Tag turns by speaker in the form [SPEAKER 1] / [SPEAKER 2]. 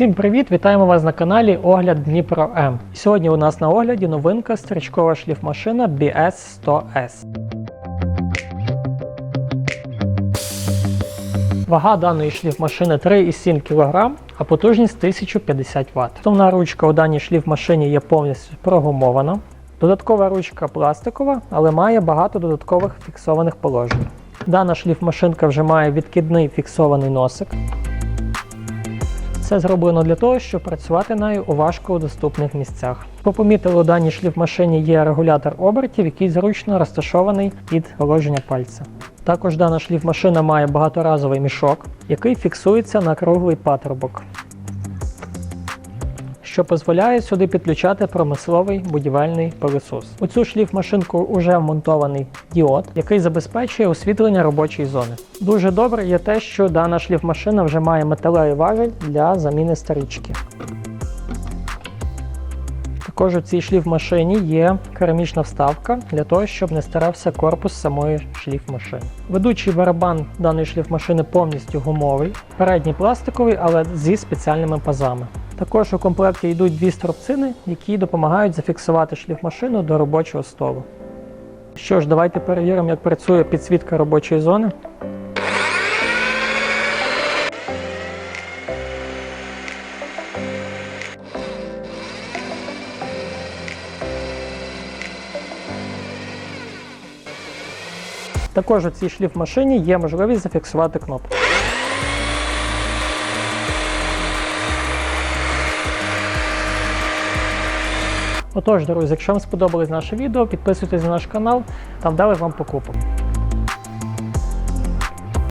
[SPEAKER 1] Всім привіт! Вітаємо вас на каналі Огляд Дніпро М. Сьогодні у нас на огляді новинка стрічкова шліфмашина BS100S. Вага даної шліфмашини 3,7 кг, а потужність 1050 Вт. Основна ручка у даній шліфмашині є повністю прогумована. Додаткова ручка пластикова, але має багато додаткових фіксованих положень. Дана шліфмашинка вже має відкидний фіксований носик. Це зроблено для того, щоб працювати нею у важкодоступних місцях. Попомітили у даній шліфмашині є регулятор обертів, який зручно розташований під положення пальця. Також дана шліфмашина має багаторазовий мішок, який фіксується на круглий патрубок, що дозволяє сюди підключати промисловий будівельний пилосос. У цю шліфмашинку вже вмонтований діод, який забезпечує освітлення робочої зони. Дуже добре є те, що дана шліфмашина вже має металевий важіль для заміни стрічки. Також у цій шліфмашині є керамічна вставка для того, щоб не старався корпус самої шліфмашини. Ведучий барабан даної шліфмашини повністю гумовий, передній пластиковий, але зі спеціальними пазами. Також у комплекті йдуть дві струбцини, які допомагають зафіксувати шліфмашину до робочого столу. Що ж, давайте перевіримо, як працює підсвітка робочої зони. Також у цій шліфмашині є можливість зафіксувати кнопку. Отож, друзі, якщо вам сподобалось наше відео, підписуйтесь на наш канал, там дали вам покупок.